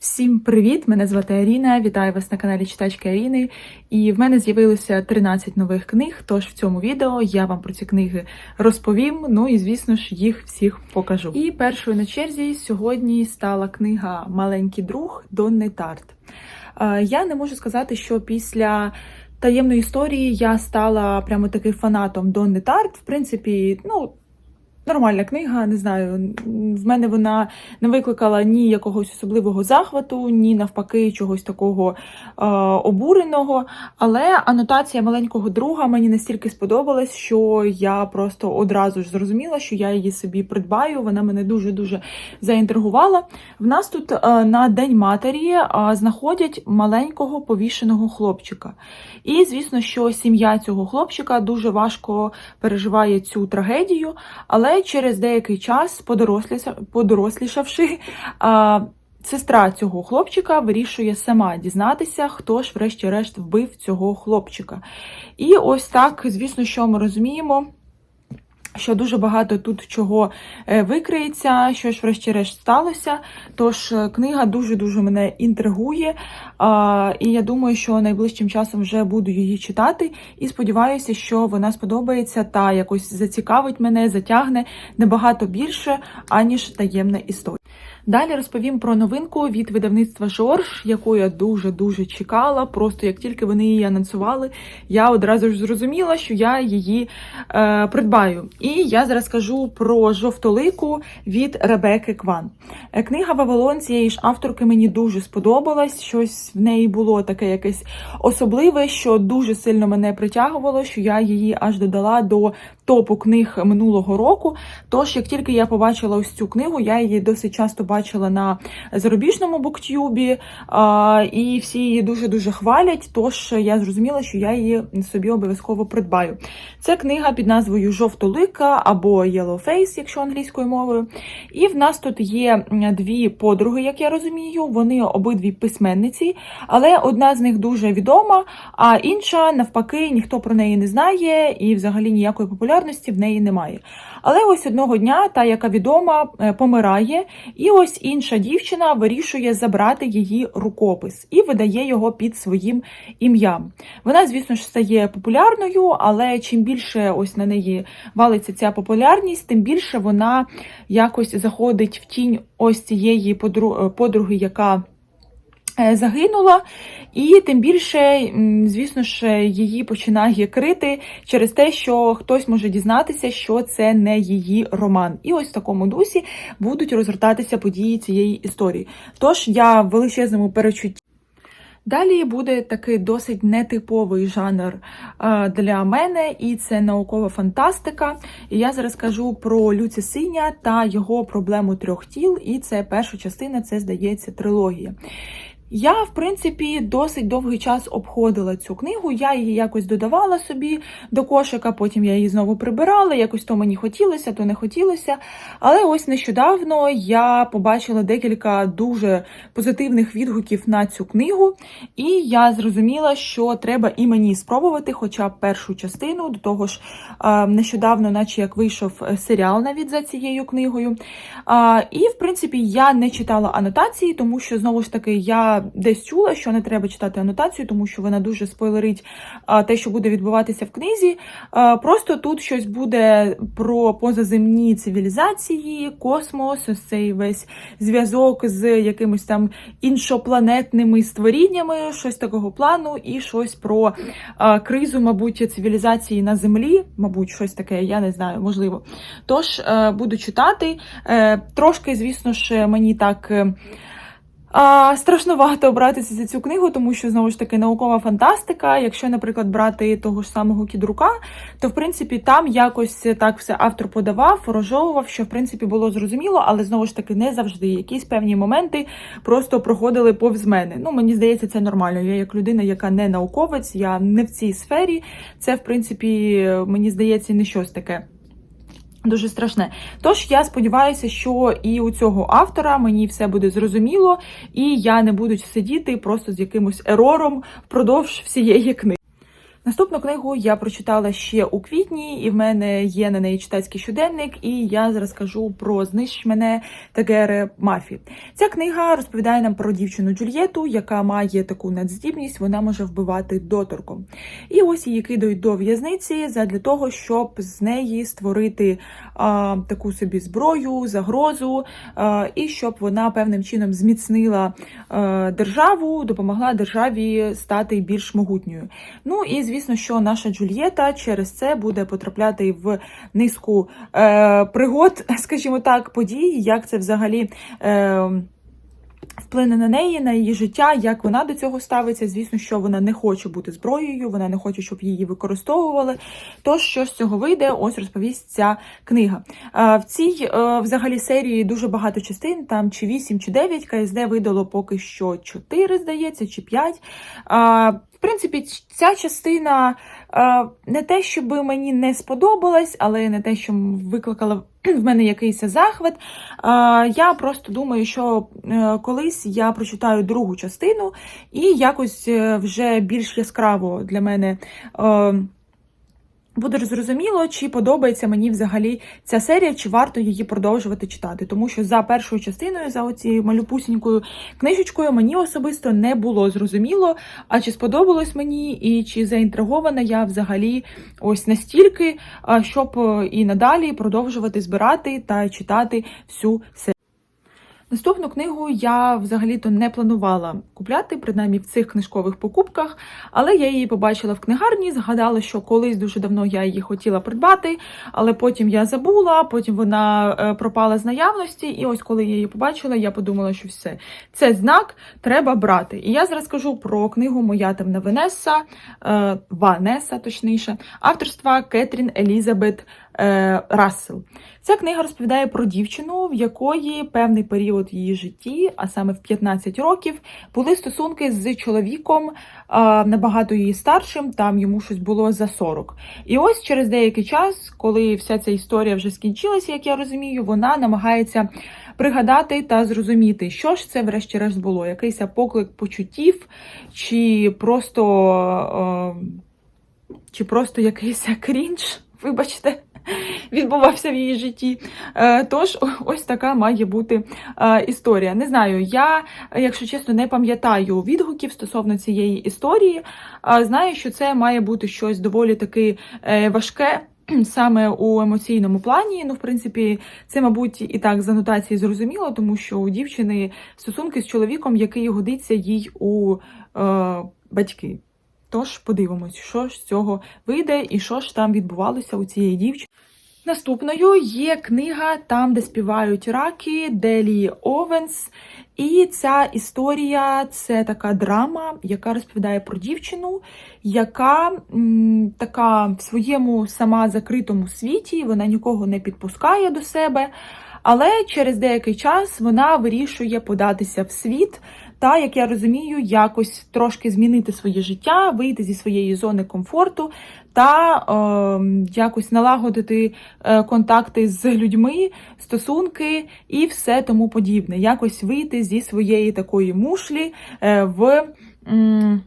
Всім привіт! Мене звати Аріна. Вітаю вас на каналі Читачки Аріни. І в мене з'явилося 13 нових книг. Тож в цьому відео я вам про ці книги розповім. Ну і звісно ж їх всіх покажу. І першою на черзі сьогодні стала книга Маленький друг Донни Тарт. Е, Я не можу сказати, що після. Таємної історії я стала прямо таким фанатом Донни Тарт. В принципі, ну, Нормальна книга, не знаю. В мене вона не викликала ні якогось особливого захвату, ні навпаки чогось такого е, обуреного. Але анотація маленького друга мені настільки сподобалась, що я просто одразу ж зрозуміла, що я її собі придбаю. Вона мене дуже дуже заінтригувала. В нас тут е, на День матері е, знаходять маленького повішеного хлопчика. І звісно, що сім'я цього хлопчика дуже важко переживає цю трагедію. Але через деякий час, подоросліша- подорослішавши, сестра цього хлопчика вирішує сама дізнатися, хто ж, врешті-решт, вбив цього хлопчика. І ось так, звісно, що ми розуміємо. Що дуже багато тут чого е, викриється, що ж врешті-решт сталося. Тож е, книга дуже-дуже мене інтригує. І я думаю, що найближчим часом вже буду її читати. І сподіваюся, що вона сподобається та якось зацікавить мене, затягне набагато більше, аніж таємна історія. Далі розповім про новинку від видавництва Жорж, яку я дуже-дуже чекала. Просто як тільки вони її анонсували, я одразу ж зрозуміла, що я її е, придбаю. І я зараз скажу про жовтолику від Ребекки Кван. Е, Книга Вавилон цієї ж авторки мені дуже сподобалась. Щось в неї було таке якесь особливе, що дуже сильно мене притягувало, що я її аж додала до топу книг минулого року. Тож, як тільки я побачила ось цю книгу, я її досить часто бачила на зарубіжному буктюбі, і всі її дуже-дуже хвалять. Тож я зрозуміла, що я її собі обов'язково придбаю. Це книга під назвою Жовтолика або Yellow Face, якщо англійською мовою. І в нас тут є дві подруги, як я розумію. Вони обидві письменниці, але одна з них дуже відома, а інша, навпаки, ніхто про неї не знає, і взагалі ніякої популярності в неї немає. Але ось одного дня та, яка відома, е, помирає, і ось інша дівчина вирішує забрати її рукопис і видає його під своїм ім'ям. Вона, звісно ж, стає популярною, але чим більше ось на неї валиться ця популярність, тим більше вона якось заходить в тінь ось цієї подруги, яка загинула, і тим більше, звісно ж, її починає крити через те, що хтось може дізнатися, що це не її роман. І ось в такому дусі будуть розгортатися події цієї історії. Тож я в величезному перечутті. Далі буде такий досить нетиповий жанр е, для мене, і це наукова фантастика. І я зараз кажу про Люці Синя та його проблему трьох тіл. І це перша частина, це здається трилогія. Я, в принципі, досить довгий час обходила цю книгу. Я її якось додавала собі до кошика, потім я її знову прибирала. Якось то мені хотілося, то не хотілося. Але ось нещодавно я побачила декілька дуже позитивних відгуків на цю книгу, і я зрозуміла, що треба і мені спробувати, хоча б першу частину. До того ж, нещодавно, наче як вийшов е, серіал навіть за цією книгою. І, в принципі, я не читала анотації, тому що знову ж таки я десь чула, що не треба читати анотацію, тому що вона дуже спойлерить те, що буде відбуватися в книзі. Просто тут щось буде про позаземні цивілізації, космос, ось цей весь зв'язок з якимось там іншопланетними створіннями, щось такого плану, і щось про кризу, мабуть, цивілізації на землі, мабуть, щось таке, я не знаю, можливо. Тож е, буду читати. Е, Трошки, звісно ж, мені так. А, страшнувато братися за цю книгу, тому що знову ж таки наукова фантастика. Якщо, наприклад, брати того ж самого кідрука, то в принципі там якось так все автор подавав, розжовував, що в принципі було зрозуміло, але знову ж таки не завжди. Якісь певні моменти просто проходили повз мене. Ну мені здається, це нормально. Я як людина, яка не науковець, я не в цій сфері. Це в принципі мені здається не щось таке. Дуже страшне. Тож я сподіваюся, що і у цього автора мені все буде зрозуміло, і я не буду сидіти просто з якимось ерором впродовж всієї книги. Наступну книгу я прочитала ще у квітні, і в мене є на неї читацький щоденник, і я зараз кажу про знищ мене Тагере Мафі. Ця книга розповідає нам про дівчину Джульєту, яка має таку надздібність, вона може вбивати доторком. І ось її кидають до в'язниці задля того, щоб з неї створити а, таку собі зброю, загрозу, а, і щоб вона певним чином зміцнила а, державу, допомогла державі стати більш могутньою. Ну і звісно, що наша Джульєта через це буде потрапляти в низку е, пригод, скажімо так, подій, як це взагалі. Е, Вплине на неї, на її життя, як вона до цього ставиться. Звісно, що вона не хоче бути зброєю, вона не хоче, щоб її використовували. Тож, що з цього вийде, ось розповість ця книга. В цій е, взагалі серії дуже багато частин, там чи 8, чи 9, КСД видало поки що 4, здається, чи 5. В принципі, ця частина е, не те, щоб мені не сподобалась, але не те, що викликала в мене якийсь захват. Е, Я просто думаю, що е, колись я прочитаю другу частину і якось вже більш яскраво для мене. Буде зрозуміло, чи подобається мені взагалі ця серія, чи варто її продовжувати читати. Тому що за першою частиною, за оцією малюпусінькою книжечкою, мені особисто не було зрозуміло, а чи сподобалось мені, і чи заінтригована я взагалі ось настільки, щоб е, і надалі продовжувати збирати та читати всю серію. Наступну книгу я взагалі-то не планувала купляти, принаймні в цих книжкових покупках, але я її побачила в книгарні, згадала, що колись дуже давно я її хотіла придбати, але потім я забула, потім вона е, пропала з наявності. І ось коли я її побачила, я подумала, що все, це знак, треба брати. І я зараз скажу про книгу Моя темна Венеса, е, Ванеса, точніше, авторства Кетрін Елізабет Рассел. Ця книга розповідає про дівчину, в якої певний період її житті, а саме в 15 років, були стосунки з чоловіком набагато її старшим, там йому щось було за 40. І ось через деякий час, коли вся ця історія вже скінчилася, як я розумію, вона намагається пригадати та зрозуміти, що ж це врешті-решт було, якийсь поклик почуттів, чи просто, е, чи просто якийсь крінж, вибачте відбувався в її житті. Е, Тож, ось така має бути е, історія. Не знаю, я, якщо чесно, не пам'ятаю відгуків стосовно цієї історії. а Знаю, що це має бути щось доволі таки е, важке. Саме у емоційному плані, ну, в принципі, це, мабуть, і так з анотації зрозуміло, тому що у дівчини стосунки з чоловіком, який годиться їй у е, батьки. Тож подивимось, що ж з цього вийде і що ж там відбувалося у цієї дівчини. Наступною є книга Там, де співають раки Делі Овенс. І ця історія це така драма, яка розповідає про дівчину, яка така в своєму сама закритому світі, вона нікого не підпускає до себе. Але через деякий час вона вирішує податися в світ та, як я розумію, якось трошки змінити своє життя, вийти зі своєї зони комфорту та е, якось налагодити е, контакти з людьми, стосунки і все тому подібне. Якось вийти зі своєї такої мушлі е, в. М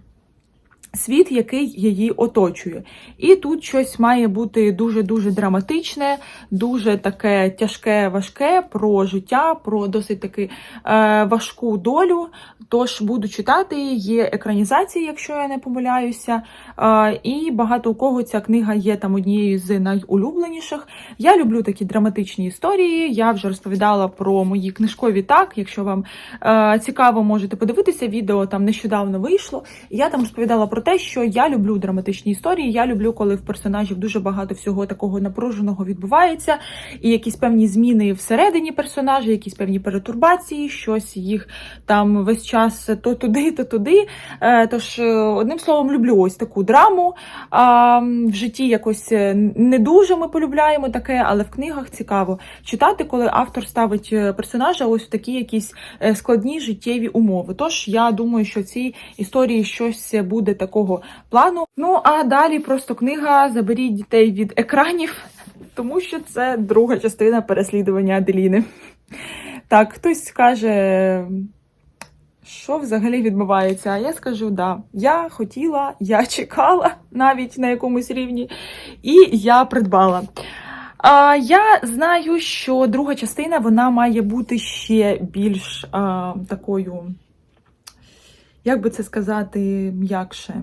Світ, який її оточує. І тут щось має бути дуже-дуже драматичне, дуже таке тяжке, важке про життя, про досить таки е, важку долю. Тож буду читати, є екранізації, якщо я не помиляюся. Е, і багато у кого ця книга є там однією з найулюбленіших. Я люблю такі драматичні історії. Я вже розповідала про мої книжкові так. Якщо вам е, цікаво, можете подивитися відео, там нещодавно вийшло. Я там розповідала про те, що я люблю драматичні історії. Я люблю, коли в персонажів дуже багато всього такого напруженого відбувається, і якісь певні зміни всередині персонажа, якісь певні перетурбації, щось їх там весь час то туди, то туди. Е, Тож, е, одним словом, люблю ось таку драму. В житті якось е, не дуже ми полюбляємо таке, але в книгах цікаво читати, коли автор ставить персонажа ось в такі якісь складні життєві умови. Тож я думаю, що в цій історії щось буде такого плану. Ну а далі просто книга Заберіть дітей від екранів, тому що це друга частина переслідування Аделіни. Так, хтось скаже. що взагалі відбувається? А я скажу, да, я хотіла, я чекала навіть на якомусь рівні, і я придбала. А, я знаю, що друга частина вона має бути ще більш а, такою, як би це сказати, м'якше,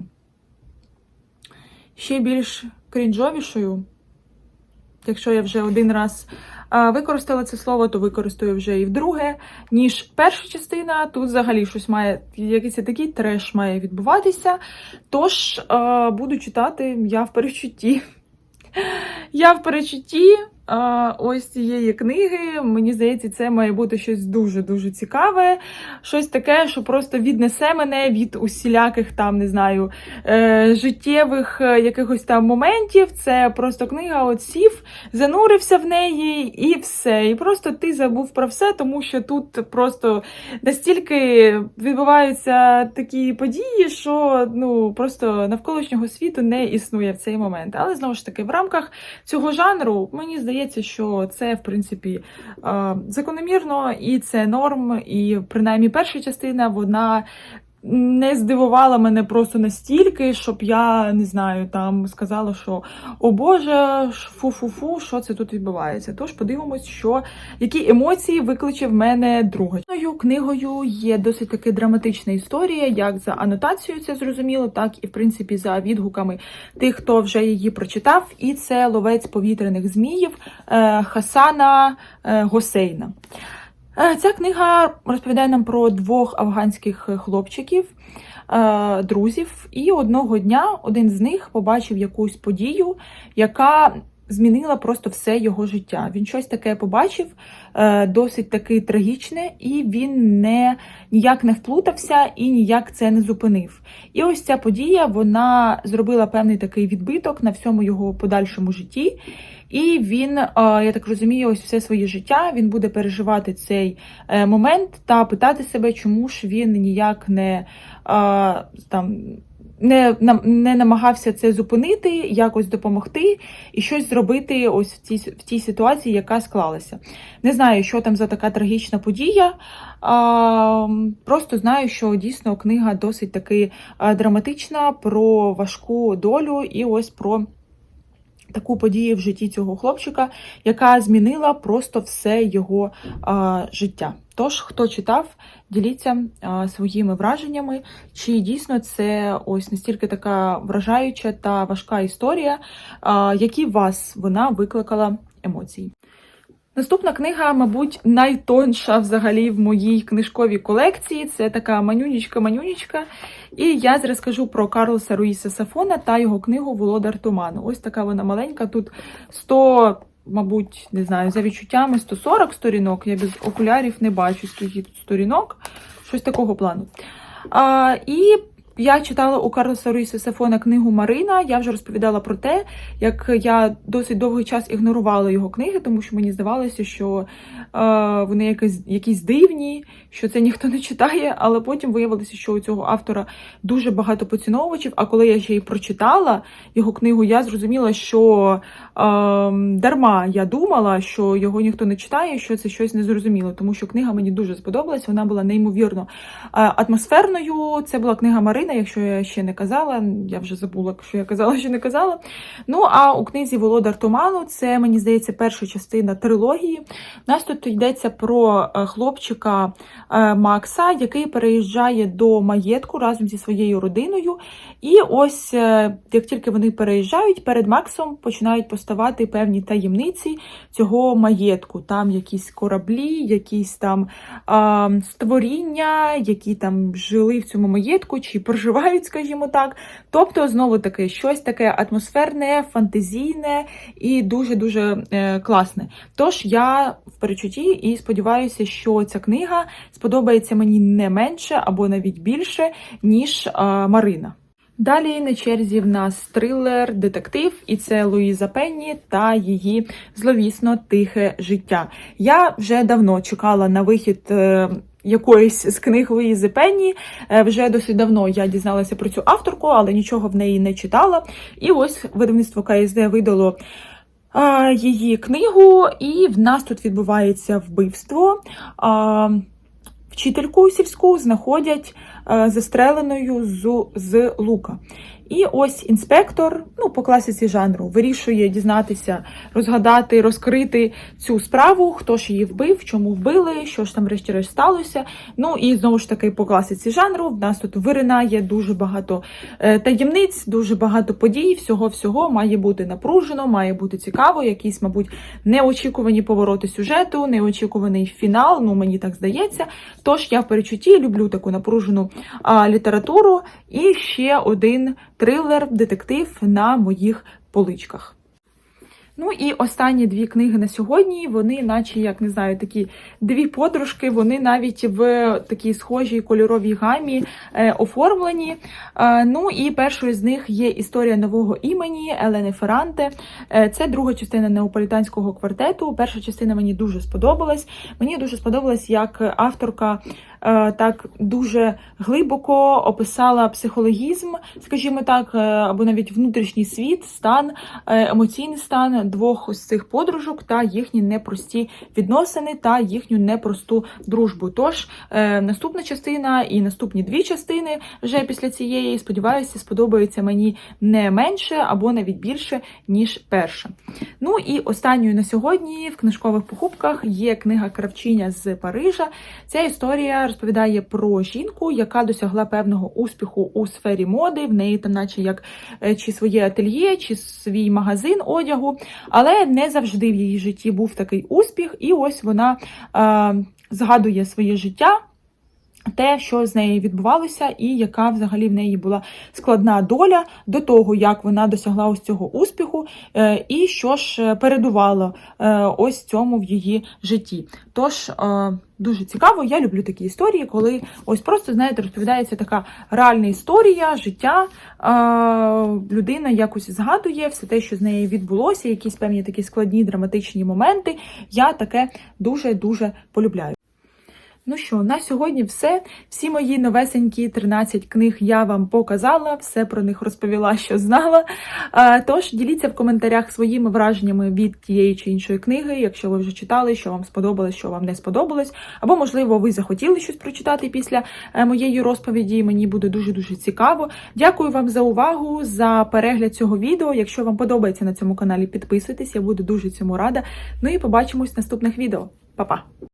ще більш крінжовішою. Якщо я вже один раз використала це слово, то використаю вже і вдруге, ніж перша частина. Тут взагалі щось має, якийсь такий треш має відбуватися. Тож буду читати я в перечутті. Я в перечутті ось цієї книги. Мені здається, це має бути щось дуже-дуже цікаве. Щось таке, що просто віднесе мене від усіляких там, не знаю, е, життєвих е, якихось там моментів. Це просто книга от сів, занурився в неї і все. І просто ти забув про все, тому що тут просто настільки відбуваються такі події, що ну просто навколишнього світу не існує в цей момент. Але знову ж таки, в рамках цього жанру мені здається, що це в принципі закономірно і це норм. І принаймні перша частина вона. Не здивувала мене просто настільки, щоб я не знаю, там сказала, що о Боже, фу-фу-фу, що це тут відбувається. Тож подивимось, що які емоції викличе в мене друга. Книгою є досить таки драматична історія, як за анотацією це зрозуміло, так і в принципі за відгуками тих, хто вже її прочитав. І це ловець повітряних зміїв е, Хасана е, Госейна. Е, Ця книга розповідає нам про двох афганських хлопчиків, е, друзів, і одного дня один з них побачив якусь подію, яка змінила просто все його життя. Він щось таке побачив, е, досить таки трагічне, і він не ніяк не вплутався і ніяк це не зупинив. І ось ця подія вона зробила певний такий відбиток на всьому його подальшому житті. І він, е, я так розумію, ось все своє життя він буде переживати цей е, момент та питати себе, чому ж він ніяк не там. Не не намагався це зупинити, якось допомогти і щось зробити ось в цій в тій ситуації, яка склалася. Не знаю, що там за така трагічна подія. А, просто знаю, що дійсно книга досить таки драматична про важку долю і ось про таку подію в житті цього хлопчика, яка змінила просто все його а, життя. Тож, хто читав, діліться а, своїми враженнями, чи дійсно це ось настільки така вражаюча та важка історія, а, які вас вона викликала емоції. Наступна книга, мабуть, найтонша взагалі в моїй книжковій колекції. Це така манюнічка-манюнічка. І я зараз скажу про Карлоса Руїса Сафона та його книгу Володар Туману. Ось така вона маленька. Тут 100, мабуть, не знаю, за відчуттями 140 сторінок. Я без окулярів не бачу, скільки тут сторінок. Щось такого плану. А, і я читала у Карлоса Руїса Сафона книгу Марина. Я вже розповідала про те, як я досить довгий час ігнорувала його книги, тому що мені здавалося, що е, вони якісь, якісь дивні, що це ніхто не читає. Але потім виявилося, що у цього автора дуже багато поціновувачів. А коли я ще й прочитала його книгу, я зрозуміла, що е, дарма я думала, що його ніхто не читає, що це щось незрозуміло, тому що книга мені дуже сподобалась. Вона була неймовірно е, атмосферною. Це була книга Марина, якщо я ще не казала. Я вже забула, що я казала, що не казала. Ну а у книзі Володар Туману це мені здається перша частина трилогії. У нас тут йдеться про е, хлопчика е, Макса, який переїжджає до маєтку разом зі своєю родиною. І ось е, як тільки вони переїжджають, перед Максом починають поставати певні таємниці цього маєтку. Там якісь кораблі, якісь там створіння, які там жили в цьому маєтку, чи проживають, скажімо так. Тобто, знову таки, щось таке атмосферне, фантазійне і дуже-дуже е, класне. Тож я в перечутті і сподіваюся, що ця книга сподобається мені не менше або навіть більше, ніж е, Марина. Далі на черзі в нас трилер, детектив, і це Луїза Пенні та її зловісно тихе життя. Я вже давно чекала на вихід. е, Якоїсь з книг Луїзи Пенні. Е, Вже досить давно я дізналася про цю авторку, але нічого в неї не читала. І ось видавництво КСД видало а, її книгу, і в нас тут відбувається вбивство. А, вчительку сільську знаходять е, застреленою з, з лука. І ось інспектор, ну по класиці жанру, вирішує дізнатися, розгадати, розкрити цю справу, хто ж її вбив, чому вбили, що ж там врешті-решт сталося. Ну і знову ж таки, по класиці жанру, в нас тут виринає дуже багато е, таємниць, дуже багато подій. Всього всього має бути напружено, має бути цікаво. Якісь, мабуть, неочікувані повороти сюжету, неочікуваний фінал. Ну мені так здається. Тож я в перечутті люблю таку напружену а, літературу. І ще один трилер, детектив на моїх поличках. Ну і останні дві книги на сьогодні, вони, наче, як не знаю, такі дві подружки, вони навіть в такій схожій кольоровій гамі е, оформлені. Е, ну і першою з них є історія нового імені Елени Ферранте. Е, це друга частина неаполітанського квартету. Перша частина мені дуже сподобалась. Мені дуже сподобалось, як авторка так дуже глибоко описала психологізм, скажімо так, е, або навіть внутрішній світ, стан, е, емоційний стан двох ось цих подружок та їхні непрості відносини та їхню непросту дружбу. Тож е, наступна частина і наступні дві частини вже після цієї, сподіваюся, сподобаються мені не менше або навіть більше, ніж перша. Ну і останньою на сьогодні в книжкових покупках є книга Кравчиня з Парижа. Ця історія розповідає про жінку, яка досягла певного успіху у сфері моди. В неї там, наче як е, чи своє ательє, чи свій магазин одягу. Але не завжди в її житті був такий успіх, і ось вона е, згадує своє життя. Те, що з нею відбувалося, і яка взагалі в неї була складна доля до того, як вона досягла ось цього успіху, е, і що ж передувало е, ось цьому в її житті. Тож е, дуже цікаво, я люблю такі історії, коли ось просто знаєте, розповідається така реальна історія життя. Людина якось згадує все те, що з нею відбулося, якісь певні такі складні драматичні моменти. Я таке дуже дуже полюбляю. Ну що, на сьогодні все. Всі мої новесенькі 13 книг я вам показала, все про них розповіла, що знала. Тож діліться в коментарях своїми враженнями від тієї чи іншої книги, якщо ви вже читали, що вам сподобалось, що вам не сподобалось. Або, можливо, ви захотіли щось прочитати після е, моєї розповіді. Мені буде дуже-дуже цікаво. Дякую вам за увагу, за перегляд цього відео. Якщо вам подобається на цьому каналі, підписуйтесь, я буду дуже цьому рада. Ну і побачимось в наступних відео. Па-па!